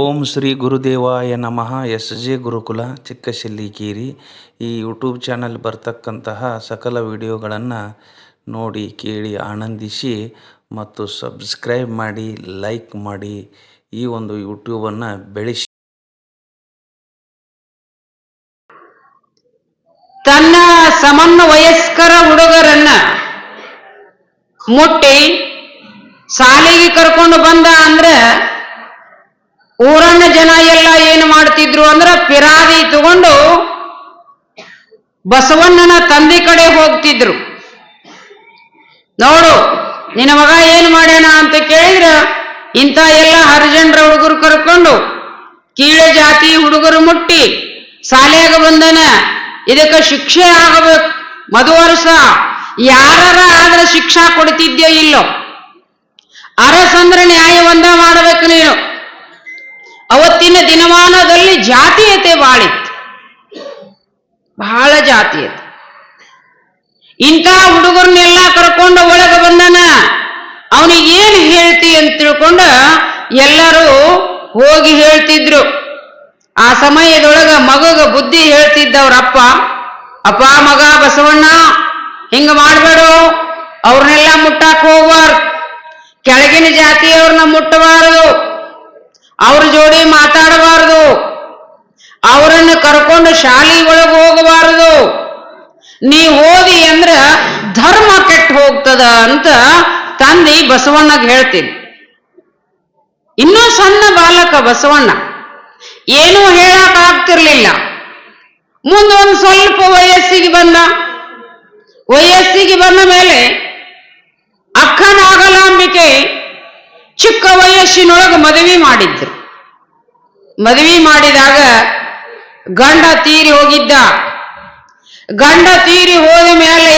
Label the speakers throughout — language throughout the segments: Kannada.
Speaker 1: ಓಂ ಶ್ರೀ ಗುರುದೇವಾಯ ನಮಃ. ಎಸ್ ಜೆ ಗುರುಕುಲ ಚಿಕ್ಕಶೆಲ್ಲಿಕೇರಿ ಈ ಯೂಟ್ಯೂಬ್ ಚಾನಲ್ ಬರ್ತಕ್ಕಂತಹ ಸಕಲ ವಿಡಿಯೋಗಳನ್ನು ನೋಡಿ, ಕೇಳಿ, ಆನಂದಿಸಿ ಮತ್ತು ಸಬ್ಸ್ಕ್ರೈಬ್ ಮಾಡಿ, ಲೈಕ್ ಮಾಡಿ. ಈ ಒಂದು ಯೂಟ್ಯೂಬನ್ನು ಬೆಳೆಸಿ.
Speaker 2: ತನ್ನ ಸಮನ್ವಯಸ್ಕರ ಹುಡುಗರನ್ನ ಮುಟ್ಟಿ ಸಾಲಿಗೆ ಕರ್ಕೊಂಡು ಬಂದ ಅಂದ್ರ ಊರನ್ನ ಜನ ಎಲ್ಲ ಏನು ಮಾಡ್ತಿದ್ರು ಅಂದ್ರ ಪಿರಾದಿ ತಗೊಂಡು ಬಸವಣ್ಣನ ತಂದೆ ಕಡೆ ಹೋಗ್ತಿದ್ರು. ನೋಡು, ನಿನ್ನ ಮಗ ಏನ್ ಮಾಡ್ಯಾನ ಅಂತ ಕೇಳಿದ್ರ ಇಂಥ ಎಲ್ಲ ಹರಿಜನರ ಹುಡುಗರು ಕರ್ಕೊಂಡು ಕೀಳೆ ಜಾತಿ ಹುಡುಗರು ಮುಟ್ಟಿ ಶಾಲೆಯಾಗ ಬಂದನ. ಇದಕ್ಕೆ ಶಿಕ್ಷೆ ಆಗಬೇಕು. ಮದುವರ್ಸ ಯಾರ ಆದ್ರೆ ಶಿಕ್ಷಾ ಕೊಡ್ತಿದ್ಯೋ ಇಲ್ಲೋ? ಅರಸಂದ್ರ ನ್ಯಾಯವನ್ನ ಮಾಡಬೇಕು ನೀನು. ಅವತ್ತಿನ ದಿನಮಾನದಲ್ಲಿ ಜಾತೀಯತೆ ಬಾಳಿತ್ತು. ಬಹಳ ಜಾತೀಯತೆ. ಇಂಥ ಹುಡುಗರನ್ನೆಲ್ಲ ಕರ್ಕೊಂಡು ಒಳಗೆ ಬಂದನ? ಅವನಿಗೆ ಏನು ಹೇಳ್ತಿ ಅಂತ ತಿಳ್ಕೊಂಡ ಎಲ್ಲರೂ ಹೋಗಿ ಹೇಳ್ತಿದ್ರು. ಆ ಸಮಯದೊಳಗ ಮಗಗ ಬುದ್ಧಿ ಹೇಳ್ತಿದ್ದವ್ರಪ್ಪ ಅಪ್ಪ ಮಗ ಬಸವಣ್ಣ, ಹಿಂಗ ಮಾಡ್ಬೇಡು, ಅವ್ರನ್ನೆಲ್ಲ ಮುಟ್ಟಾಕ್ ಹೋಗ್ಬಾರ್ದು. ಕೆಳಗಿನ ಜಾತಿಯವ್ರನ್ನ ಮುಟ್ಟಬಾರದು ಅವ್ರ ಜೋಡಿ ಮಾತಾಡಬಾರದು. ಅವರನ್ನು ಕರ್ಕೊಂಡು ಶಾಲೆ ಒಳಗೆ ಹೋಗಬಾರದು. ನೀ ಓದಿ ಅಂದ್ರ ಧರ್ಮ ಕೆಟ್ಟ ಹೋಗ್ತದ ಅಂತ ತಂದಿ ಬಸವಣ್ಣಗ್ ಹೇಳ್ತೀನಿ. ಇನ್ನೂ ಸಣ್ಣ ಬಾಲಕ ಬಸವಣ್ಣ, ಏನೂ ಹೇಳಕ್ ಆಗ್ತಿರ್ಲಿಲ್ಲ. ಮುಂದೊಂದು ಸ್ವಲ್ಪ ವಯಸ್ಸಿಗೆ ಬಂದ. ವಯಸ್ಸಿಗೆ ಬಂದ ಮೇಲೆ ಅಕ್ಕ ನಾಗಲಾಂಬಿಕೆ ಚಿಕ್ಕ ವಯಸ್ಸಿನೊಳಗೆ ಮದುವೆ ಮಾಡಿದ್ರು. ಮದುವೆ ಮಾಡಿದಾಗ ಗಂಡ ತೀರಿ ಹೋಗಿದ್ದ. ಗಂಡ ತೀರಿ ಹೋದ ಮೇಲೆ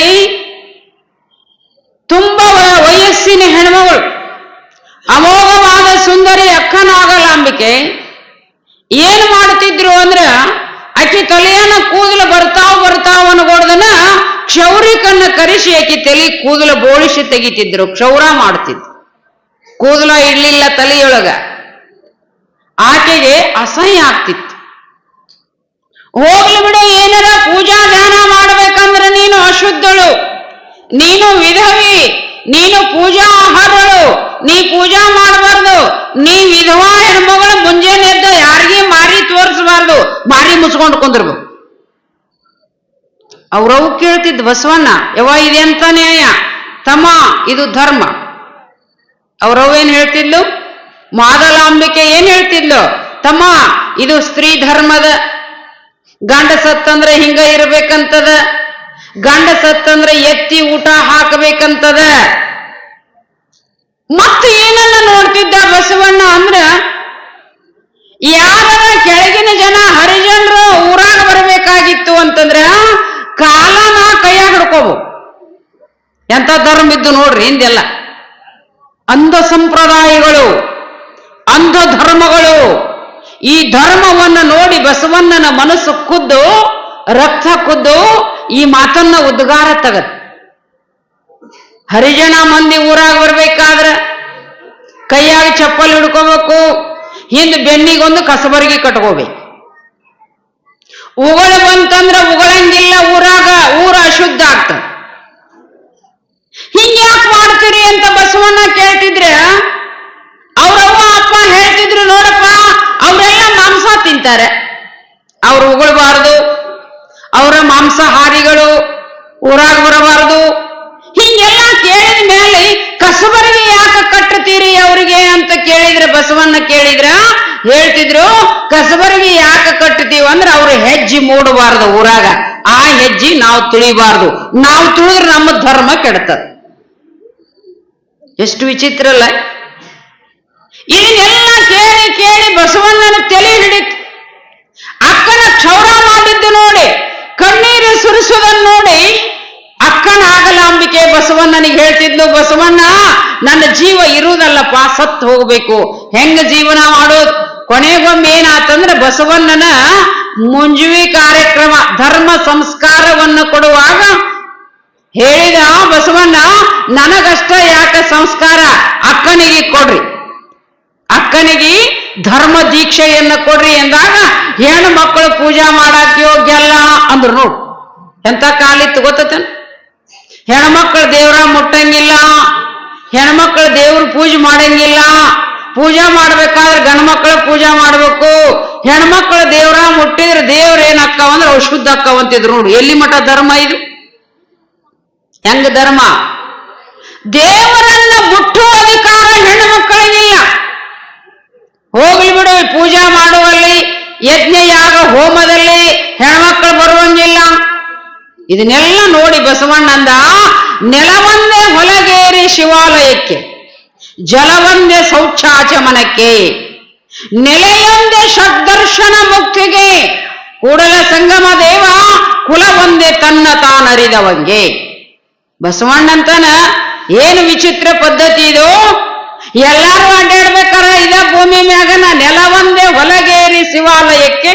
Speaker 2: ತುಂಬ ವಯಸ್ಸಿನ ಹೆಣ್ಮಗಳು. ಅಮೋಘವಾದ ಸುಂದರಿ ಅಕ್ಕನಾಗಲಾಂಬಿಕೆ ಏನ್ ಮಾಡ್ತಿದ್ರು ಅಂದ್ರ, ಆಕೆ ತಲೆಯನ್ನ ಕೂದಲು ಬರ್ತಾವ್ ಬರ್ತಾವ್ ಅನ್ಕೊಡ್ದನ ಕ್ಷೌರಿಕನ್ನ ಕರೆಸಿ ಆಕೆ ತಲೆ ಕೂದಲು ಬೋಳಿಸಿ ತೆಗಿತಿದ್ರು. ಕ್ಷೌರ ಮಾಡ್ತಿದ್ರು. ಕೂದಲ ಇಡ್ಲಿಲ್ಲ ತಲೆಯೊಳಗ. ಆಕೆಗೆ ಅಸಹ್ಯ ಆಗ್ತಿತ್ತು. ಹೋಗ್ಲಿ ಬಿಡು, ಏನಾರ ಪೂಜಾ ಧ್ಯಾನ ಮಾಡ್ಬೇಕಂದ್ರ ನೀನು ಅಶುದ್ಧಳು. ನೀನು ವಿಧವಿ, ನೀನು ಪೂಜಾ ಆಹಾರಳು, ನೀ ಪೂಜಾ ಮಾಡಬಾರ್ದು. ನೀ ವಿಧವಾ ಹೆಣ್ಮಗಳು ಮುಂಜಾನೆ ಎದ್ದು ಯಾರಿಗೂ ಮಾರಿ ತೋರಿಸಬಾರ್ದು, ಮಾರಿ ಮುಚ್ಕೊಂಡು ಕುಂದ್ರಬೇಕು. ಅವ್ರವು ಕೇಳ್ತಿದ್ ಬಸವಣ್ಣ ಯವ ಇದೆಂತ ನ್ಯಾಯ? ತಮ್ಮ, ಇದು ಧರ್ಮ. ಅವ್ರವ್ ಏನ್ ಹೇಳ್ತಿದ್ಲು? ಮಾದಲಾಂಬಿಕೆ ಏನ್ ಹೇಳ್ತಿದ್ಲು? ತಮ್ಮ, ಇದು ಸ್ತ್ರೀ ಧರ್ಮದ ಗಂಡ ಸತ್ತಂದ್ರೆ ಹಿಂಗ ಇರ್ಬೇಕಂತದ? ಗಂಡ ಸತ್ತಂದ್ರೆ ಎತ್ತಿ ಊಟ ಹಾಕಬೇಕಂತದ? ಮತ್ತೆ ಏನನ್ನ ನೋಡ್ತಿದ್ದ ಬಸವಣ್ಣ ಅಂದ್ರ ಯಾರ ಕೆಳಗಿನ ಜನ ಹರಿಜನರು ಊರಾಗ ಬರಬೇಕಾಗಿತ್ತು ಅಂತಂದ್ರ ಕಾಲನ ಕೈಯಾಗ ಹಿಡ್ಕೋಬು. ಎಂತ ಧರ್ಮ ಇದ್ದು ನೋಡ್ರಿ ಹಿಂದೆಲ್ಲ. ಅಂಧ ಸಂಪ್ರದಾಯಗಳು, ಅಂಧ ಧರ್ಮಗಳು, ಈ ಧರ್ಮವನ್ನು ನೋಡಿ ಬಸವಣ್ಣನ ಮನಸ್ಸು ಕುದ್ದು, ರಕ್ತ ಕುದ್ದು, ಈ ಮಾತನ್ನ ಉದ್ಗಾರ ತಗತ್ ಹರಿಜನ ಮಂದಿ ಊರಾಗ ಬರ್ಬೇಕಾದ್ರ ಕೈಯಾಗ ಚಪ್ಪಲ್ ಹಿಡ್ಕೋಬೇಕು, ಹಿಂದ್ ಬೆನ್ನಿಗೊಂದು ಕಸಬರ್ಗಿ ಕಟ್ಕೋಬೇಕು. ಉಗಳ ಬಂತಂದ್ರ ಉಗಳಂಗಿಲ್ಲ ಊರಾಗ, ಊರ ಅಶುದ್ಧ ಆಗ್ತದೆ. ಹಿಂಗ್ಯಾಕ್ ಮಾಡ್ತೀರಿ ಅಂತ ಬಸವಣ್ಣ ಕೇಳ್ತಿದ್ರೆ, ಅವ್ರವ್ವ ಅಪ್ಪ ಹೇಳ್ತಿದ್ರು ನೋಡಪ್ಪ, ಅವರೆಲ್ಲ ಮಾಂಸ ತಿಂತಾರೆ. ಅವ್ರು ಉಗುಳಬಾರದು, ಅವರ ಮಾಂಸಾಹಾರಿಗಳು ಊರಾಗ ಬರಬಾರದು. ಹಿಂಗೆಲ್ಲ ಕೇಳಿದ ಮೇಲೆ, ಕಸಬರಿಗೆ ಯಾಕೆ ಕಟ್ಟುತ್ತೀರಿ ಅವರಿಗೆ ಅಂತ ಕೇಳಿದ್ರೆ ಬಸವಣ್ಣ ಕೇಳಿದ್ರ, ಹೇಳ್ತಿದ್ರು, ಕಸಬರಿಗೆ ಯಾಕೆ ಕಟ್ಟುತ್ತೀವಿ ಅಂದ್ರೆ ಅವ್ರು ಹೆಜ್ಜೆ ಮೂಡಬಾರದು ಊರಾಗ. ಆ ಹೆಜ್ಜೆ ನಾವು ತುಳಿಬಾರದು. ನಾವು ತುಳಿದ್ರೆ ನಮ್ಮ ಧರ್ಮ ಕೆಡ್ತದ. ಎಷ್ಟು ವಿಚಿತ್ರ ಅಲ್ಲ. ಇದನ್ನೆಲ್ಲ ಕೇಳಿ ಕೇಳಿ ಬಸವಣ್ಣನ ತಲೆ ಹಿಡಿತು. ಅಕ್ಕನ ಕ್ಷೌರ ಮಾಡಿದ್ದು ನೋಡಿ, ಕಣ್ಣೀರು ಸುರಿಸುವುದನ್ನು ನೋಡಿ ಅಕ್ಕನ ಆಗಲಾಂಬಿಕೆ ಬಸವಣ್ಣನಿಗೆ ಹೇಳ್ತಿದ್ಲು, ಬಸವಣ್ಣ, ನನ್ನ ಜೀವ ಇರುವುದಲ್ಲಪ್ಪ, ಸತ್ತು ಹೋಗ್ಬೇಕು. ಹೆಂಗ ಜೀವನ ಮಾಡೋದು? ಕೊನೆಗೊಮ್ಮೆ ಏನಾತಂದ್ರೆ ಬಸವಣ್ಣನ ಮುಂಜುವಿ ಕಾರ್ಯಕ್ರಮ, ಧರ್ಮ ಸಂಸ್ಕಾರವನ್ನು ಕೊಡುವಾಗ ಹೇಳಿದ ಬಸವಣ್ಣ ನನಗಷ್ಟ ಯಾಕೆ ಸಂಸ್ಕಾರ? ಅಕ್ಕನಿಗೆ ಕೊಡ್ರಿ. ಅಕ್ಕನಿಗೆ ಧರ್ಮ ದೀಕ್ಷೆಯನ್ನ ಕೊಡ್ರಿ ಎಂದಾಗ ಹೆಣ್ಣು ಮಕ್ಕಳು ಪೂಜಾ ಮಾಡಕ್ ಯೋಗ್ಯ ಅಲ್ಲ ಅಂದ್ರು ನೋಡು. ಎಂತ ಕಾಲಿತ್ತು ಗೊತ್ತೇನು ಹೆಣ್ಮಕ್ಳು ದೇವ್ರ ಮುಟ್ಟಂಗಿಲ್ಲ ಹೆಣ್ಮಕ್ಳು ದೇವ್ರ ಪೂಜೆ ಮಾಡಂಗಿಲ್ಲ. ಪೂಜಾ ಮಾಡ್ಬೇಕಾದ್ರೆ ಗಂಡ ಮಕ್ಕಳು ಪೂಜಾ ಮಾಡ್ಬೇಕು. ಹೆಣ್ಮಕ್ಳು ದೇವ್ರ ಮುಟ್ಟಿದ್ರೆ ದೇವ್ರ ಏನಕ್ಕ ಅಂದ್ರೆ ಶುದ್ಧ ಅಕ್ಕವಂತಿದ್ರು ನೋಡು. ಎಲ್ಲಿ ಮಠ ಧರ್ಮ ಇದು? ಹೆಂಗ ಧರ್ಮ? ದೇವರನ್ನ ಮುಟ್ಟುವ ಅಧಿಕಾರ ಹೆಣ್ಣು ಮಕ್ಕಳಿಗಿಲ್ಲ ಹೋಗ್ಲಿ ಬಿಡು, ಪೂಜಾ ಮಾಡುವಲ್ಲಿ ಯಜ್ಞ ಯಾಗ ಹೋಮದಲ್ಲಿ ಹೆಣ್ಮಕ್ಳು ಬರುವಂಗಿಲ್ಲ. ಇದನ್ನೆಲ್ಲ ನೋಡಿ ಬಸವಣ್ಣಂದ ನೆಲವನ್ನೇ ಹೊಲಗೇರಿ ಶಿವಾಲಯಕ್ಕೆ, ಜಲವನ್ನೇ ಶೌಚಾಚಮನಕ್ಕೆ, ನೆಲೆಯೊಂದೇ ಷಡ್ದರ್ಶನ ಮುಕ್ತಿಗೆ ಕೂಡಲ ಸಂಗಮ ದೇವ ಕುಲವೊಂದೇ ತನ್ನ ತಾನರಿದವಂಗೆ. ಬಸವಣ್ಣಂತನ ಏನು ವಿಚಿತ್ರ ಪದ್ಧತಿ ಇದು? ಎಲ್ಲಾರು ಅಡ್ಡಾಡ್ಬೇಕಾರ ಇದ ಭೂಮಿ ಮ್ಯಾಗ ನಾ ನೆಲ ಒಂದೇ ಹೊಲಗೇರಿ ಶಿವಾಲಯಕ್ಕೆ.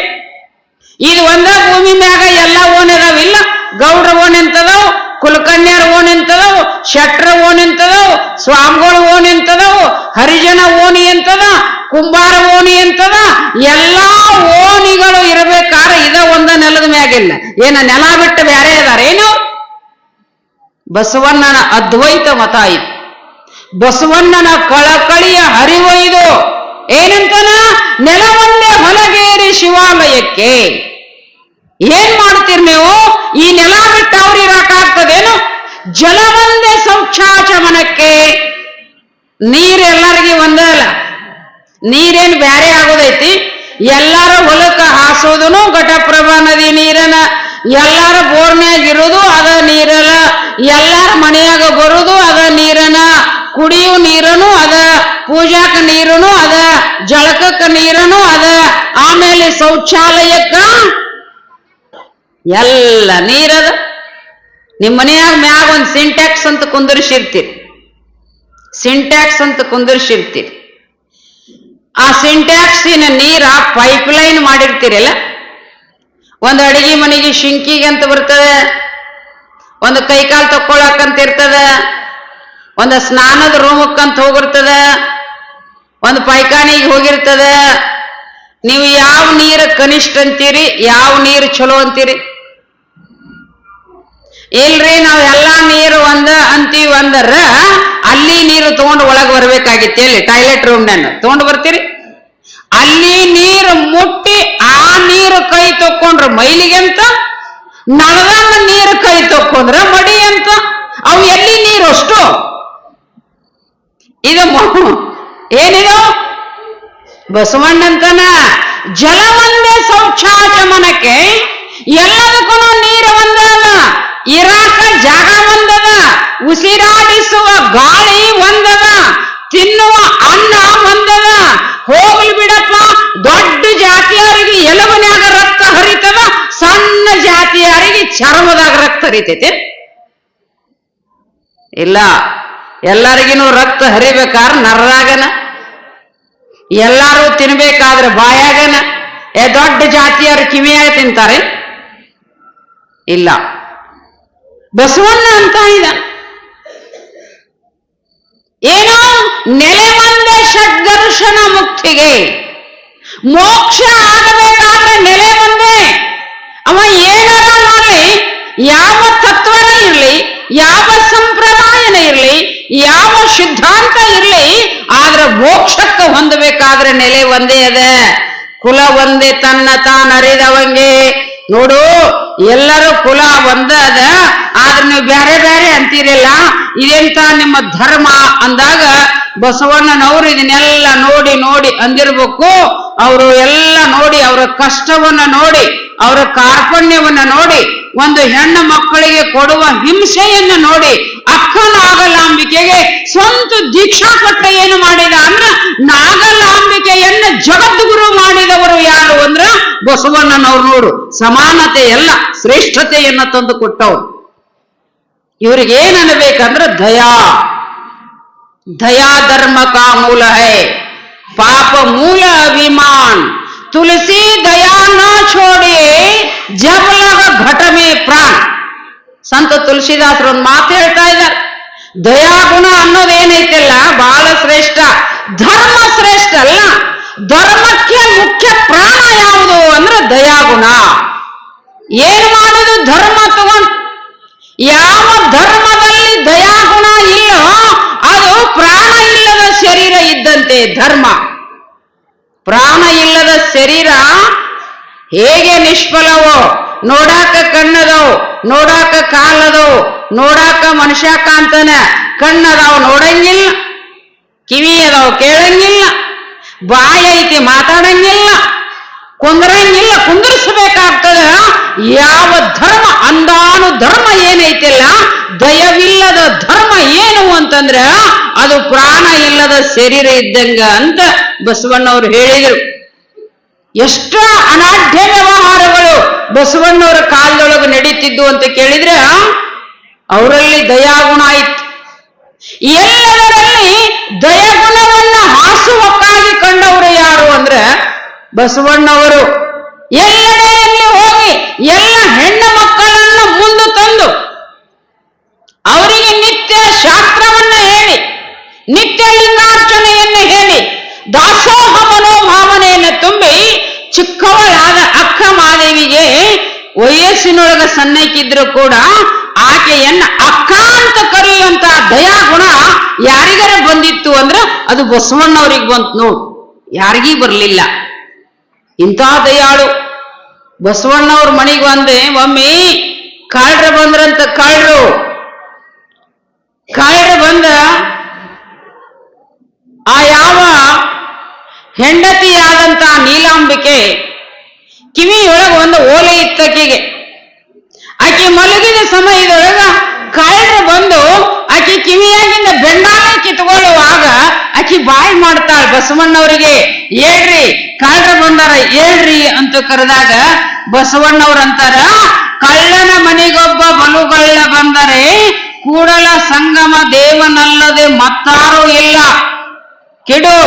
Speaker 2: ಇದು ಒಂದ ಭೂಮಿ ಮ್ಯಾಗ ಎಲ್ಲ ಓನ್ ಇದಾವಿಲ್ಲ ಗೌಡ್ರ ಓನ್ ಎಂತದವು ಕುಲಕನ್ಯರ ಓನ್ ಎಂತದವು, ಶೆಟ್ರ ಓನ್ ಎಂತದವು, ಸ್ವಾಮಿಗಳ ಓನ್ ಎಂತದವು, ಹರಿಜನ ಓಣಿ ಎಂತದ, ಕುಂಬಾರ ಓಣಿ ಎಂತದ, ಎಲ್ಲಾ ಓಣಿಗಳು ಇರಬೇಕಾದ್ರೆ ಇದ ಒಂದ ನೆಲದ ಮ್ಯಾಗಿಲ್ಲ. ಏನ ನೆಲ ಬಿಟ್ಟು ಬೇರೆ ಇದಾರೇನು ಬಸವಣ್ಣನ ಅದ್ವೈತ ಮತ ಇದು. ಬಸವಣ್ಣನ ಕಳಕಳಿಯ ಹರಿವು ಇದು. ಏನಂತನ? ನೆಲವನ್ನೇ ಹೊಲಗೇರಿ ಶಿವಾಲಯಕ್ಕೆ. ಏನ್ ಮಾಡ್ತೀರಿ ನೀವು? ಈ ನೆಲ ಬಿಟ್ಟು ಅವ್ರು ಇರಕ್ಕಾಗ್ತದೇನು? ಜಲವೊಂದೇ ಮನಕ್ಕೆ. ನೀರೆಲ್ಲರಿಗೆ ಒಂದೇ ಅಲ್ಲ. ನೀರೇನ್ ಬ್ಯಾರೆ ಆಗೋದೈತಿ? ಎಲ್ಲಾರು ಹೊಲಕ್ಕ ಹಾಸೋದನು ಘಟಪ್ರಭಾ ನದಿ ನೀರನ ಎಲ್ಲಾರ ಬೋರ್ನ್ಯಾಗ ಇರೋದು, ಅದ ನೀರಲ್ಲ ಎಲ್ಲಾರ ಮನೆಯಾಗ ಬರೋದು, ಅದ ನೀರನ. ಕುಡಿಯು ನೀರನು, ಅದ ಪೂಜಾಕ ನೀರನು, ಅದ ಜಳಕಕ್ಕ ನೀರನು, ಅದ ಆಮೇಲೆ ಶೌಚಾಲಯಕ್ಕ ಎಲ್ಲ ನೀರದ. ನಿಮ್ಮ ಮನೆಯಾಗ ಮ್ಯಾಗ ಒಂದು ಸಿಂಟ್ಯಾಕ್ಸ್ ಅಂತ ಕುಂದರ್ಸಿರ್ತೀರಿ. ಸಿಂಟ್ಯಾಕ್ಸ್ ಅಂತ ಕುಂದರ್ಸಿರ್ತೀರಿ. ಆ ಸಿಂಟ್ಯಾಕ್ಸಿನ ನೀರ ಪೈಪ್ ಲೈನ್ ಮಾಡಿರ್ತೀರಲ್ಲ? ಒಂದು ಅಡಿಗೆ ಮನೆಗೆ ಶಿಂಕಿಗೆ ಅಂತ ಬರ್ತದೆ, ಒಂದು ಕೈಕಾಲು ತಕ್ಕೊಳಕಂತ ಇರ್ತದೆ, ಒಂದು ಸ್ನಾನದ ರೂಮಕ್ಕಂತ ಹೋಗಿರ್ತದೆ, ಒಂದು ಪೈಖಾನಿಗೆ ಹೋಗಿರ್ತದೆ. ನೀವು ಯಾವ ನೀರು ಕನಿಷ್ಠ ಅಂತೀರಿ, ಯಾವ ನೀರು ಚಲೋ ಅಂತೀರಿ? ಇಲ್ರಿ, ನಾವು ಎಲ್ಲಾ ನೀರು ಒಂದ ಅಂತೀವಿ ಅಂದ್ರ ಅಲ್ಲಿ ನೀರು ತಗೊಂಡು ಒಳಗೆ ಬರ್ಬೇಕಾಗಿತ್ತು. ಎಲ್ಲಿ? ಟಾಯ್ಲೆಟ್ ರೂಮ್ ನಾನು ತಗೊಂಡು ಬರ್ತೀರಿ? ಅಲ್ಲಿ ನೀರು ಮುಟ್ಟಿ ಆ ನೀರು ಕೈ ತಕ್ಕೊಂಡ್ರ ಮೈಲಿಗೆ ಅಂತ ನಳದಂಗ ನೀರು ಕೈ ತಕ್ಕೊಂಡ್ರ ಮಡಿ ಅಂತ ಅವು ಎಲ್ಲಿ ನೀರು ಅಷ್ಟು? ಇದು ಏನಿದು? ಬಸವಣ್ಣಂತನ ಜಲವನ್ನೇ ಶೌಚಾಚಮನಕ್ಕೆ ಎಲ್ಲದಕ್ಕೂ ನೀರು ಒಂದಲ್ಲ ಇರಾಕ ಜಾಗ ಒಂದದ ಉಸಿರಾಡಿಸುವ ಗಾಳಿ ಚರ್ಮದಾಗ ರಕ್ತ ಹರಿತೈತೆ? ಇಲ್ಲ. ಎಲ್ಲರಿಗಿನೂ ರಕ್ತ ಹರಿಬೇಕಾದ್ರೆ ನರದಾಗನ ಎಲ್ಲಾರು ತಿನ್ಬೇಕಾದ್ರೆ ಬಾಯಾಗನ. ಏ, ದೊಡ್ಡ ಜಾತಿಯವರು ಕಿವಿಯಾಗ ತಿಂತಾರೆ. ಇಲ್ಲ. ಬಸವಣ್ಣ ಅಂತ ಇದ. ಏನು ನೆಲೆ ಒಂದೇ ಷಡ್ದರ್ಶನ ಮುಕ್ತಿಗೆ ಮೋಕ್ಷ ಆಗಬೇಕಾದ್ರೆ ನೆಲೆ ಒಂದೇ ಅವ ಏನಾರ ಯಾವ ತತ್ವನ ಇರಲಿ, ಯಾವ ಸಂಪ್ರದಾಯನ ಇರಲಿ, ಯಾವ ಸಿದ್ಧಾಂತ ಇರಲಿ, ಆದ್ರೆ ಮೋಕ್ಷಕ್ಕೆ ಹೊಂದಬೇಕಾದ್ರೆ ನೆಲೆ ಒಂದೇ ಅದ. ಕುಲ ಒಂದೇ, ತನ್ನ ತಾನರಿದವಂಗೆ ನೋಡು, ಎಲ್ಲರೂ ಕುಲ ಒಂದ ಅದ, ಆದ್ರೆ ನೀವು ಬೇರೆ ಬೇರೆ ಅಂತೀರಲ್ಲ, ಇದೆಂತ ನಿಮ್ಮ ಧರ್ಮ ಅಂದಾಗ ಬಸವಣ್ಣನವರು ಇದನ್ನೆಲ್ಲ ನೋಡಿ ನೋಡಿ ಅಂದಿರ್ಬೇಕು. ಅವರು ಎಲ್ಲ ನೋಡಿ, ಅವರ ಕಷ್ಟವನ್ನ ನೋಡಿ, ಅವರ ಕಾರ್ಪಣ್ಯವನ್ನ ನೋಡಿ ಒಂದು ಹೆಣ್ಣು ಮಕ್ಕಳಿಗೆ ಕೊಡುವ ಹಿಂಸೆಯನ್ನ ನೋಡಿ ಅಕ್ಕ ನಾಗಲಾಂಬಿಕೆಗೆ ಸ್ವಂತ ದೀಕ್ಷಾ ಪಟ್ಟ ಏನು ಮಾಡಿದ ಅಂದ್ರ ನಾಗಲಾಂಬಿಕೆಯನ್ನ ಜಗದ್ಗುರು ಮಾಡಿದವರು ಯಾರು ಅಂದ್ರ ಬಸವಣ್ಣನವ್ರು ನೋಡು ಸಮಾನತೆ ಎಲ್ಲ ಶ್ರೇಷ್ಠತೆಯನ್ನ ತಂದು ಕೊಟ್ಟವ್ರು ಇವ್ರಿಗೆ ಏನ್ ಅನ್ಬೇಕಂದ್ರ ದಯಾ दया धर्म का मूल है पाप मूल अभिमान तुलसी दया न छोड़े जब ಘಟಮೆ ಪ್ರಾಣ. ಸಂತ ತುಳಸಿದಾಸರು ಒಂದು ಮಾತು ಹೇಳ್ತಾ ಇದ್ದಾರೆ. ದಯಾಗುಣ ಅನ್ನೋದೇನೈತಿಲ್ಲ? ಬಹಳ ಶ್ರೇಷ್ಠ. ಧರ್ಮ ಶ್ರೇಷ್ಠ ಅಲ್ಲ. ಧರ್ಮಕ್ಕೆ ಮುಖ್ಯ ಪ್ರಾಣ ಯಾವುದು ಅಂದ್ರೆ ದಯಾಗುಣ. ಏನ್ ಮಾಡುದು ಧರ್ಮ ತಗೊಂಡ್? ಯಾವ ಧರ್ಮದಲ್ಲಿ ದಯಾಗುಣ ಇಲ್ಲೋ ಅದು ಪ್ರಾಣ ಇಲ್ಲದ ಶರೀರ ಇದ್ದಂತೆ ಧರ್ಮ. ಪ್ರಾಣ ಇಲ್ಲದ ಶರೀರ ಹೇಗೆ ನಿಷ್ಫಲವೋ? ನೋಡಾಕ ಕಣ್ಣದವು, ನೋಡಾಕ ಕಾಲದವು, ನೋಡಾಕ ಮನುಷ್ಯ ಕಾಂತನ ಕಣ್ಣದಾವ್ ನೋಡಂಗಿಲ್ಲ ಕಿವಿ ಅದಾವ್ ಕೇಳಂಗಿಲ್ಲ, ಬಾಯಿ ಐತಿ ಮಾತಾಡಂಗಿಲ್ಲ, ಕುಂದ್ರಂಗಿಲ್ಲ, ಕುಂದಿರ್ಸ್ಬೇಕಾಗ್ತದ. ಯಾವ ಧರ್ಮ, ಅಂದಾನು ಧರ್ಮ ಏನೈತಿಲ್ಲ, ದಯವಿಲ್ಲದ ಧರ್ಮ ಏನು ಅಂತಂದ್ರೆ ಅದು ಪ್ರಾಣ ಇಲ್ಲದ ಶರೀರ ಇದ್ದಂಗ ಅಂತ ಬಸವಣ್ಣವ್ರು ಹೇಳಿದರು. ಎಷ್ಟ ಅನಾಢ್ಯ ವ್ಯವಹಾರಗಳು ಬಸವಣ್ಣವರ ಕಾಲದೊಳಗೆ ನಡೀತಿದ್ದು ಅಂತ ಕೇಳಿದ್ರೆ ಅವರಲ್ಲಿ ದಯಾಗುಣ ಆಯ್ತು. ಎಲ್ಲದರಲ್ಲಿ ದಯಗುಣವನ್ನ ಹಾಸುವಕ್ಕಾಗಿ ಕಂಡವರು ಯಾರು ಅಂದ್ರೆ ಬಸವಣ್ಣವರು. ಎಲ್ಲೆಡೆಯಲ್ಲಿ ಹೋಗಿ ಎಲ್ಲ ಹೆಣ್ಣು ಮಕ್ಕಳನ್ನ ಮುಂದೆ ತಂದು ಅವರಿಗೆ ನಿತ್ಯ ಶಾಸ್ತ್ರವನ್ನ ಹೇಳಿ ನಿತ್ಯ ಲಿಂಗಾರ್ಚನೆಯನ್ನು ಹೇಳಿ ದಾಸೋಹ ಮನೋಭಾವನೆಯನ್ನು ತುಂಬಿ ಚಿಕ್ಕವಳಾದ ಅಕ್ಕ ಮಾದೇವಿಗೆ ವಯಸ್ಸಿನೊಳಗ ಸಣ್ಣಕ್ಕಿದ್ರು ಕೂಡ ಆಕೆಯನ್ನ ಅಕ್ಕ ಅಂತ ದಯಾ ಗುಣ ಯಾರಿಗಾರ ಬಂದಿತ್ತು ಅಂದ್ರ ಅದು ಬಸವಣ್ಣವ್ರಿಗೆ ಬಂತು ನೋಡು. ಯಾರಿಗೀ ಬರ್ಲಿಲ್ಲ. ಇಂಥ ದಯಾಳು. ಬಸವಣ್ಣವ್ರ ಮನೆಗೆ ಬಂದೆ ಒಮ್ಮೆ ಕಾಳ್ರ ಬಂದ್ರಂತ ಕಾಳ್ರು ಕಾಳ್ರ ಬಂದ ಆ ಯಾವ ಹೆಂಡತಿಯಾದಂತ ನೀಲಾಂಬಿಕೆ ಕಿವಿಯೊಳಗೆ ಒಂದು ಓಲೆ ಇತ್ತಕ್ಕಿಗೆ. ಸಮಯದೊಳಗ ಕಾಳ್ರ ಬಂದು ಆಕಿ ಕಿವಿಯಾಗಿಂದ ಬೆಂಡಾಲ ಕಿತ್ಕೊಳ್ಳುವಾಗ ಆಕಿ ಬಾಯಿ ಮಾಡ್ತಾಳ ಬಸವಣ್ಣವರಿಗೆ, ಏಳ್ರಿ ಕಾಳ್ರ ಬಂದಾರ ಹೇಳ್ರಿ ಅಂತ ಕರೆದಾಗ ಬಸವಣ್ಣವ್ರ ಅಂತಾರ, ಕಳ್ಳನ ಮನೆಗೊಬ್ಬ ಬಲುಗಳ್ಳ ಬಂದರೆ ಕೂಡಲ ಸಂಗಮ ದೇವನಲ್ಲದೆ ಮತ್ತಾರೂ ಇಲ್ಲ. ಕೆಡು,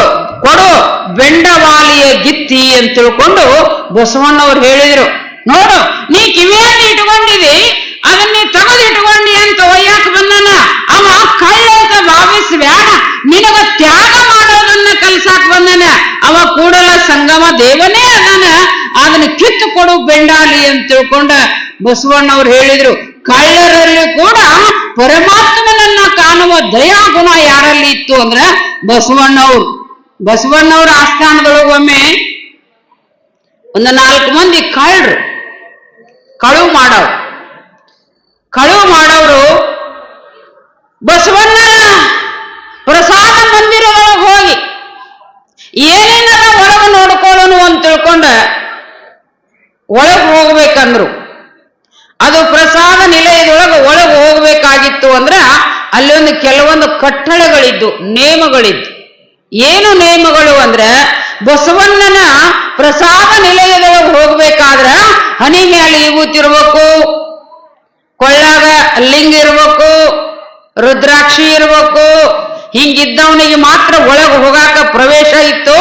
Speaker 2: ಕೊಡು, ಬೆಂಡವಾಲಿಯ ಗಿತ್ತಿ ಅಂತ ತಿಳ್ಕೊಂಡು ಬಸವಣ್ಣವ್ರು ಹೇಳಿದ್ರು. ನೋಡು, ನೀ ಕಿವಿಯಾಗಿ ಇಟ್ಕೊಂಡಿದಿ ಅದನ್ನ ನೀ ಅಂತ ಒಯ್ಯಾಕ ಬಂದನ? ಅವ ಕಳ್ಳ ಅಂತ ಭಾವಿಸ್ಬ್ಯಾಡ ನಿನಗ ತ್ಯಾಗ ಮಾಡೋದನ್ನ ಕಲ್ಸಾಕ್ ಬಂದನ? ಅವ ಕೂಡಲ ಸಂಗಮ ದೇವನೇ ಅದನ. ಅದನ್ನ ಕಿತ್ತು ಕೊಡು ಬೆಂಡಾಲಿ ಅಂತ ತಿಳ್ಕೊಂಡ ಬಸವಣ್ಣವ್ರು ಹೇಳಿದ್ರು. ಕಳ್ಳರಲ್ಲಿ ಕೂಡ ಪರಮಾತ್ಮನನ್ನ ಕಾಣುವ ದಯಾಗುಣ ಯಾರಲ್ಲಿ ಇತ್ತು ಅಂದ್ರ ಬಸವಣ್ಣವ್ರು ಬಸವಣ್ಣವ್ರ ಆಸ್ಥಾನದೊಳಗೆ ಒಮ್ಮೆ ಒಂದ್ ನಾಲ್ಕು ಮಂದಿ ಕಳ್ಳರು ಕಳುವು ಮಾಡೋರು ಕಳುವು ಮಾಡೋರು ಬಸವಣ್ಣನ ಪ್ರಸಾದ ಮಂದಿರದೊಳಗೆ ಹೋಗಿ ಏನೇನದ ಒಳಗೆ ನೋಡ್ಕೊಳ್ಳೋಣ ಅಂತ ತಿಳ್ಕೊಂಡ ಒಳಗೆ ಹೋಗ್ಬೇಕಂದ್ರು ಅದು ಪ್ರಸಾದ ನಿಲಯದೊಳಗೆ ಒಳಗೆ ಹೋಗ್ಬೇಕಾಗಿತ್ತು ಅಂದ್ರ ಅಲ್ಲಿ ಒಂದು ಕೆಲವೊಂದು ಕಟ್ಟಳೆಗಳಿದ್ದು, ನೇಮಗಳಿದ್ದು. ಏನು ನೇಮಗಳು ಅಂದ್ರೆ, ಬಸವಣ್ಣನ ಪ್ರಸಾದ ನಿಲಯದೊಳಗೆ ಹೋಗ್ಬೇಕಾದ್ರ ಹನಿ ಮೇಲೆ ಇವತ್ತಿರ್ಬೇಕು ಕೊಳ್ಳಾಗ ಲಿಂಗ ಇರ್ಬೇಕು, ರುದ್ರಾಕ್ಷಿ ಇರ್ಬೇಕು, ಹಿಂಗಿದ್ದವನಿಗೆ ಮಾತ್ರ ಒಳಗೆ ಹೋಗಾಕ ಪ್ರವೇಶ ಇತ್ತು.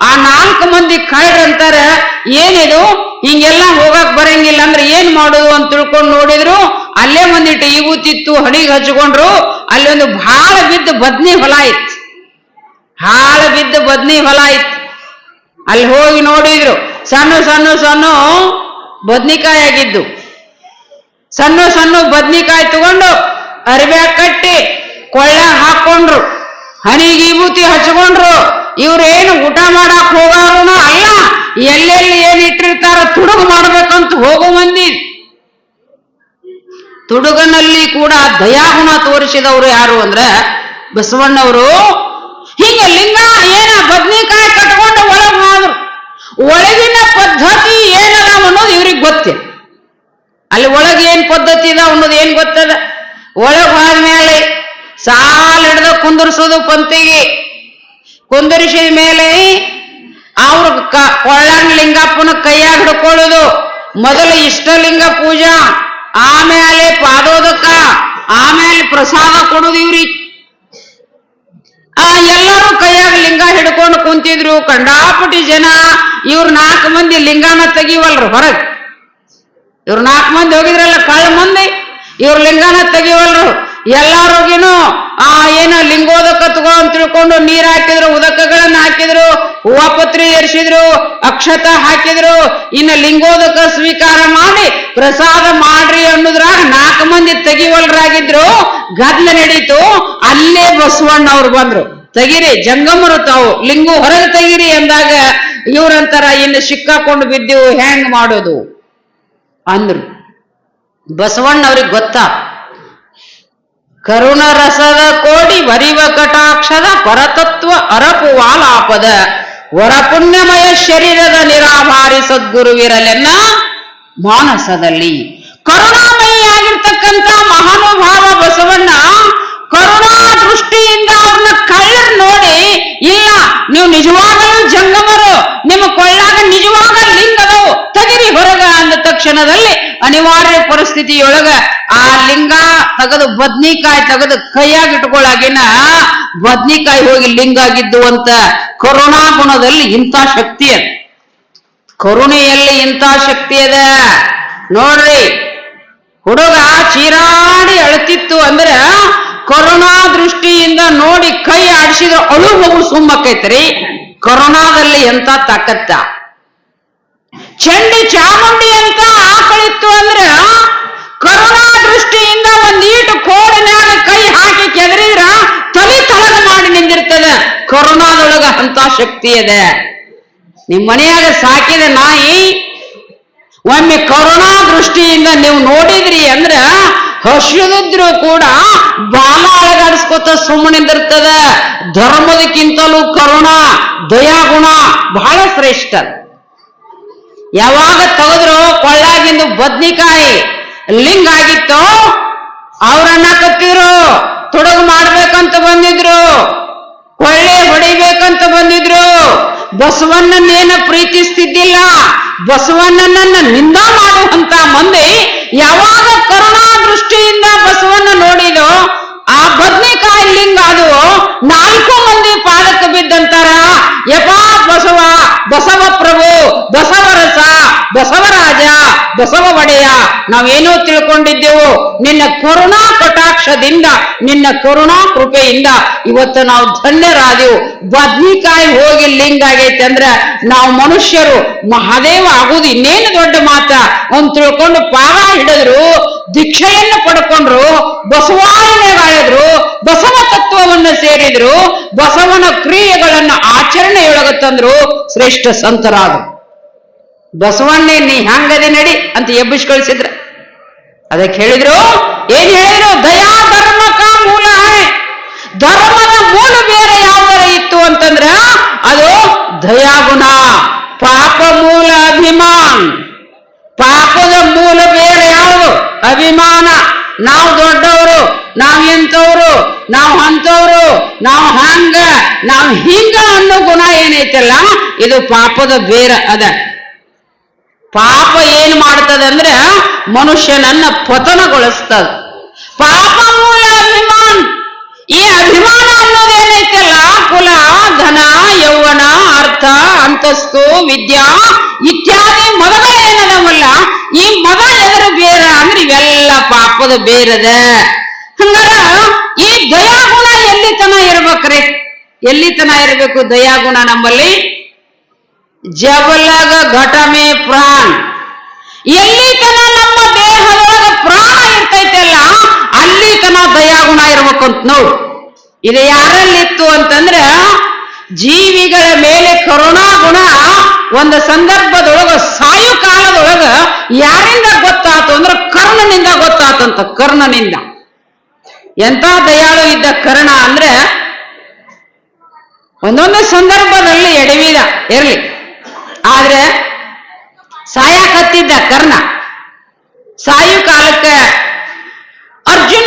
Speaker 2: ಆ ನಾಲ್ಕು ಮಂದಿ ಅಂತಾರೆ, ಏನಿದು? ಹಿಂಗೆಲ್ಲ ಹೋಗಕ್ ಬರಂಗಿಲ್ಲ ಅಂದ್ರೆ ಏನ್ ಮಾಡೋದು ಅಂತ ತಿಳ್ಕೊಂಡು ನೋಡಿದ್ರು, ಅಲ್ಲೇ ಒಂದಿಟ್ಟು ಇವುತಿತ್ತು ಹಣಿಗೆ ಹಚ್ಕೊಂಡ್ರು ಅಲ್ಲಿ ಒಂದು ಭಾಳ ಬಿದ್ದ ಬದ್ನಿ ಹೊಲ ಇತ್ತು ಹಾಳ ಬಿದ್ದ ಬದ್ನಿ ಹೊಲ ಇತ್ತು ಅಲ್ಲಿ ಹೋಗಿ ನೋಡಿದ್ರು, ಸಣ್ಣ ಸಣ್ಣ ಸಣ್ಣ ಬದ್ನಿಕಾಯಿ ಆಗಿದ್ದು. ಸಣ್ಣ ಸಣ್ಣ ಬದ್ನಿಕಾಯಿ ತಗೊಂಡು ಅರಿವೆ ಕಟ್ಟಿ ಕೊಳ್ಳ ಹಾಕೊಂಡ್ರು ಹನಿಗೆ ವಿಭೂತಿ ಹಚ್ಕೊಂಡ್ರು. ಇವ್ರೇನು ಊಟ ಮಾಡಕ್ ಹೋಗಾರು ಅಲ್ಲ, ಎಲ್ಲೆಲ್ಲಿ ಏನ್ ಇಟ್ಟಿರ್ತಾರ ತುಡುಗು ಮಾಡ್ಬೇಕಂತ ಹೋಗೋ ತುಡುಗನಲ್ಲಿ ಕೂಡ ದಯಾಗುಣ ತೋರಿಸಿದವರು ಯಾರು ಅಂದ್ರೆ ಬಸವಣ್ಣವರು. ಹೀಗೆ ಲಿಂಗ ಏನ ಬದ್ನಿಕಾಯಿ ಕಟ್ಕೊಂಡು ಒಳಗ್ ಹೋದ್ರು. ಒಳಗಿನ ಪದ್ಧತಿ ಏನದ ಅನ್ನೋದು ಇವ್ರಿಗೆ ಗೊತ್ತಿಲ್ಲ ಅಲ್ಲಿ ಒಳಗೆ ಏನ್ ಪದ್ಧತಿ ಇದೆ ಅನ್ನೋದು ಏನ್ ಗೊತ್ತದ? ಒಳಗ್ ಹೋದ್ಮೇಲೆ ಸಾಲ ಹಿಡ್ದು ಕುಂದರ್ಸೋದು ಪಂತಿಗೆ ಕುಂದರ್ಸಿದ ಮೇಲೆ ಅವ್ರ ಕೊಳ್ಳಂಗ್ ಲಿಂಗಪ್ಪನ ಕೈಯಾಗ ಹಿಡ್ಕೊಳ್ಳೋದು. ಮೊದಲು ಇಷ್ಟಲಿಂಗ ಪೂಜಾ. ಆಮೇಲೆ ಪಾದೋದಕ ಆಮೇಲೆ ಪ್ರಸಾದ ಕೊಡುದಿವ್ರಿ ಆ, ಎಲ್ಲರೂ ಕೈಯಾಗ ಲಿಂಗ ಹಿಡ್ಕೊಂಡು ಕುಂತಿದ್ರು. ಕಂಡಾಪಟ್ಟಿ ಜನ ಇವ್ರ ನಾಲ್ಕು ಮಂದಿ ಲಿಂಗಾನ ತೆಗಿವಲ್ರು ಹೊರಗೆ. ಇವ್ರ ನಾಲ್ಕು ಮಂದಿ ಹೋಗಿದ್ರಲ್ಲ ಕಳ್ಳ ಮಂದಿ, ಇವ್ರ ಲಿಂಗನ ತೆಗಿವಲ್ರು. ಎಲ್ಲಾರಿಗೇನು ಆ ಏನೋ ಲಿಂಗೋದಕ ತಗೋ ಅಂತ ತಿಳ್ಕೊಂಡು ನೀರ್ ಹಾಕಿದ್ರು, ಉದಕಗಳನ್ನ ಹಾಕಿದ್ರು, ಹೂವಪತ್ರಿ ಏರ್ಸಿದ್ರು, ಅಕ್ಷತ ಹಾಕಿದ್ರು, ಇನ್ನು ಲಿಂಗೋದಕ ಸ್ವೀಕಾರ ಮಾಡಿ ಪ್ರಸಾದ ಮಾಡ್ರಿ ಅನ್ನೋದ್ರಾಗ ನಾಲ್ಕು ಮಂದಿ ತೆಗಿವಲ್ರಾಗಿದ್ರು. ಗದ್ಲ ನಡೀತು, ಅಲ್ಲೇ ಬಸವಣ್ಣ ಅವ್ರು ಬಂದ್ರು. ತೆಗಿರಿ, ಜಂಗಮರು ತಾವು, ಲಿಂಗು ಹೊರಗೆ ತೆಗಿರಿ ಅಂದಾಗ ಇವ್ರಂತಾರ ಇನ್ನು ಸಿಕ್ಕಾಕೊಂಡು ಬಿದ್ದೆವು ಹೆಂಗ್ ಮಾಡೋದು? ಅಂದ್ರು. ಬಸವಣ್ಣ ಅವ್ರಿಗೆ ಗೊತ್ತಾ? ಕರುಣ ರಸದ ಕೋಡಿ ವರಿವ ಕಟಾಕ್ಷದ ಪರತತ್ವ ಅರಪು ವಾಲಾಪದ. ವರಪುಣ್ಯಮಯ ಶರೀರದ ನಿರಾಭಾರಿ ಸದ್ಗುರುವಿರಲೆನ್ನ ಮಾನಸದಲ್ಲಿ. ಕರುಣಾಮಯಿಯಾಗಿರ್ತಕ್ಕಂಥ ಮಹಾನುಭಾವ ಬಸವಣ್ಣ ಕರುಣಾ ದೃಷ್ಟಿಯಿಂದ ಅವ್ರನ್ನ ಕಳ್ಳರ್ ನೋಡಿ ಇಲ್ಲ ನೀವು ನಿಜವಾಗಲೂ ಜಂಗಮರು. ನಿಮ್ಮ ಕೊಳ್ಳಾಗ ನಿಜವಾಗ ಲಿಂಗದವು. ತೆಗಿರಿ ಹೊರಗ ಅಂದ ತಕ್ಷಣದಲ್ಲಿ ಅನಿವಾರ್ಯ ಪರಿಸ್ಥಿತಿಯೊಳಗ ಆ ಲಿಂಗ ತಗದು ಬದ್ನಿಕಾಯಿ ತಗದು ಕೈಯಾಗಿ ಇಟ್ಕೊಳ್ಳಾಗಿನ ಬದ್ನಿಕಾಯಿ ಹೋಗಿ ಲಿಂಗ ಆಗಿದ್ದು ಅಂತ ಕರುಣಾ ಗುಣದಲ್ಲಿ ಇಂಥ ಶಕ್ತಿ ಅದ. ಕರುಣೆಯಲ್ಲಿ ಇಂಥ ಶಕ್ತಿ ಅದ. ನೋಡ್ರಿ, ಹುಡುಗ ಚೀರಾಡಿ ಅಳತಿತ್ತು ಅಂದ್ರ ಕರುಣಾ ದೃಷ್ಟಿಯಿಂದ ನೋಡಿ ಕೈ ಆಡಿಸಿದ್ರೆ ಅಳು ಹೋಗು ಸುಮ್ಮಕ್ಕೈತ್ರಿ ಕೊರೋನಾದಲ್ಲಿ ಎಂತ ತಾಕತ್ತ? ಚಂಡಿ ಚಾಮುಂಡಿ ಅಂತ ಆಕಳಿತ್ತು ಅಂದ್ರ ಕೊರೋನಾ ದೃಷ್ಟಿಯಿಂದ ಒಂದ್ ಈಟು ಕೋಡಿನಾಗ ಕೈ ಹಾಕಿ ಕೆದರಿದ್ರ ತಲೆ ತಳಗ ಮಾಡಿ ನಿಂದಿರ್ತದ. ಕೊರೋನಾದೊಳಗ ಅಂತ ಶಕ್ತಿ ಇದೆ ನಿಮ್ ಮನೆಯಾಗ ಸಾಕಿದ ನಾಯಿ, ಒಮ್ಮೆ ಕೊರೋನಾ ದೃಷ್ಟಿಯಿಂದ ನೀವು ನೋಡಿದ್ರಿ ಅಂದ್ರ ಹಸಿದಿದ್ರು ಕೂಡ ಬಾಲ ಅಳಗಾಡಿಸ್ಕೊತ ಸುಮ್ಮನಿಂದಿರ್ತದ ಧರ್ಮದಕ್ಕಿಂತಲೂ ಕರುಣ, ದಯಾಗುಣ ಬಹಳ ಶ್ರೇಷ್ಠ. ಯಾವಾಗ ತೆಗೆದ್ರು ಕೊಳ್ಳಾಗಿಂದು ಬದ್ನಿಕಾಯಿ ಲಿಂಗ ಆಗಿತ್ತು, ಅವ್ರನ್ನ ಕತ್ತಿದ್ರು ತೊಡಗು ಮಾಡ್ಬೇಕಂತ ಬಂದಿದ್ರು, ಕೊಳ್ಳೆ ಹೊಡಿಬೇಕಂತ ಬಂದಿದ್ರು. ಬಸವಣ್ಣನೇನ ಪ್ರೀತಿಸ್ತಿದ್ದಿಲ್ಲ, ಬಸವಣ್ಣನನ್ನ ನಿಂದ ಮಾಡುವಂತ ಮಂದಿ ಯಾವಾಗ ಕರುಣಾ ದೃಷ್ಟಿಯಿಂದ ಬಸವನ್ನ ನೋಡಿದೋ, ಆ ಬದ್ನಿಕಾಯಿ ಲಿಂಗ ಅದು ನಾಲ್ಕು ಮಂದಿ ಪಾದಕ್ಕೆ ಬಿದ್ದಂತಾರ. ಯಪಾ ಬಸವ ಬಸವ ಪ್ರಭು ಬಸವರಸ ಬಸವರಾಜ ಬಸವ ಒಡೆಯ, ನಾವೇನೋ ತಿಳ್ಕೊಂಡಿದ್ದೆವು, ನಿನ್ನ ಕರುಣಾ ಕಟಾಕ್ಷದಿಂದ, ನಿನ್ನ ಕರುಣಾ ಕೃಪೆಯಿಂದ ಇವತ್ತು ನಾವು ಧನ್ಯರಾದೆವು. ಬದ್ನಿಕಾಯಿ ಹೋಗಿ ಲಿಂಗ ಆಗೈತೆ ಅಂದ್ರೆ ನಾವು ಮನುಷ್ಯರು, ಮಹಾದೇವ ಆಗುದು ಇನ್ನೇನು ದೊಡ್ಡ ಮಾತ? ಅಂತ ತಿಳ್ಕೊಂಡು ಪಾದ ಹಿಡಿದ್ರು ದೀಕ್ಷೆಯನ್ನು ಪಡ್ಕೊಂಡ್ರು ಬಸವಾಯನೆಗಾಳಿದ್ರು ಬಸವ ತತ್ವವನ್ನು ಸೇರಿದ್ರು, ಬಸವನ ಕ್ರಿಯೆಗಳನ್ನು ಆಚರಣೆಯೊಳಗ ತಂದ್ರು ಶ್ರೇಷ್ಠ ಸಂತರಾದ್ರು. ಬಸವಣ್ಣೆ, ನೀ ಹ್ಯಾಂಗದೆ ನಡಿ ಅಂತ ಎಬ್ಬಿಸಿ ಕಳಿಸಿದ್ರ ಅದಕ್ಕೆ ಹೇಳಿದ್ರು, ಏನ್ ಹೇಳಿದ್ರು? ದಯಾ ಧರ್ಮಕ ಮೂಲ. ಧರ್ಮದ ಮೂಲ ಬೇರೆ ಯಾವ್ದಾರ ಇತ್ತು ಅಂತಂದ್ರ ಅದು ದಯಾಗುಣ, ಪಾಪ ಮೂಲ ಅಭಿಮಾನ್. ಪಾಪದ ಮೂಲ ಬೇರೆ ಯಾವುದು? ಅಭಿಮಾನ. ನಾವು ದೊಡ್ಡವರು, ನಾವು ಎಂತವ್ರು ನಾವು ಅಂತವ್ರು ನಾವು ಹಂಗ, ನಾವು ಹಿಂಗ ಅನ್ನೋ ಗುಣ ಏನೈತಲ್ಲ, ಇದು ಪಾಪದ ಬೇರೆ ಅದ. ಪಾಪ ಏನು ಮಾಡ್ತದೆ ಅಂದ್ರೆ ಮನುಷ್ಯನನ್ನ ಪತನಗೊಳಿಸ್ತದ. ಪಾಪ ಮೂಲ ಅಭಿಮಾನ್. ಈ ಅಭಿಮಾನ ಅನ್ನೋದೇನೈತಲ್ಲ ಕುಲ, ಧನ, ಯೌವನ, ಅರ್ಥ, ಅಂತಸ್ತು, ವಿದ್ಯಾ ಇತ್ಯಾದಿ ಮದಗಳೇನದವಲ್ಲ ಈ ಮಗ ಎದರ ಬೇರ ಅಂದ್ರೆ ಇವೆಲ್ಲ ಪಾಪದ ಬೇರದ. ಹಂಗಾರ ಈ ದಯಾಗುಣ ಎಲ್ಲಿ ತನ ಇರ್ಬೇಕ್ರಿ? ಎಲ್ಲಿ ತನ ಇರಬೇಕು ದಯಾಗುಣ ನಮ್ಮಲ್ಲಿ? ಜಬಲಗ ಘಟಮೆ ಪ್ರಾಣ. ಎಲ್ಲಿ ತನ ನಮ್ಮ ದೇಹದೊಳಗ ಪ್ರಾಣ ಇರ್ತೈತಲ್ಲ ಅಲ್ಲಿ ತನ ದಯಾಗುಣ ಇರ್ಬೇಕು ಅಂತ ನೋಡು. ಇದು ಯಾರಲ್ಲಿತ್ತು ಅಂತಂದ್ರ, ಜೀವಿಗಳ ಮೇಲೆ ಕರುಣಾ ಗುಣ ಒಂದು ಸಂದರ್ಭದೊಳಗ ಸಾಯು ಕಾಲದೊಳಗ ಯಾರಿಂದ ಗೊತ್ತಾತು ಅಂದ್ರೆ ಕರ್ಣನಿಂದ ಗೊತ್ತಾತಂತ ಕರ್ಣನಿಂದ. ಎಂತ ದಯಾಳು ಇದ್ದ ಕರ್ಣ ಅಂದ್ರೆ ಒಂದೊಂದು ಸಂದರ್ಭದಲ್ಲಿ ಎಡವಿದ, ಇರ್ಲಿ. साय कर्ण सायुकाल अर्जुन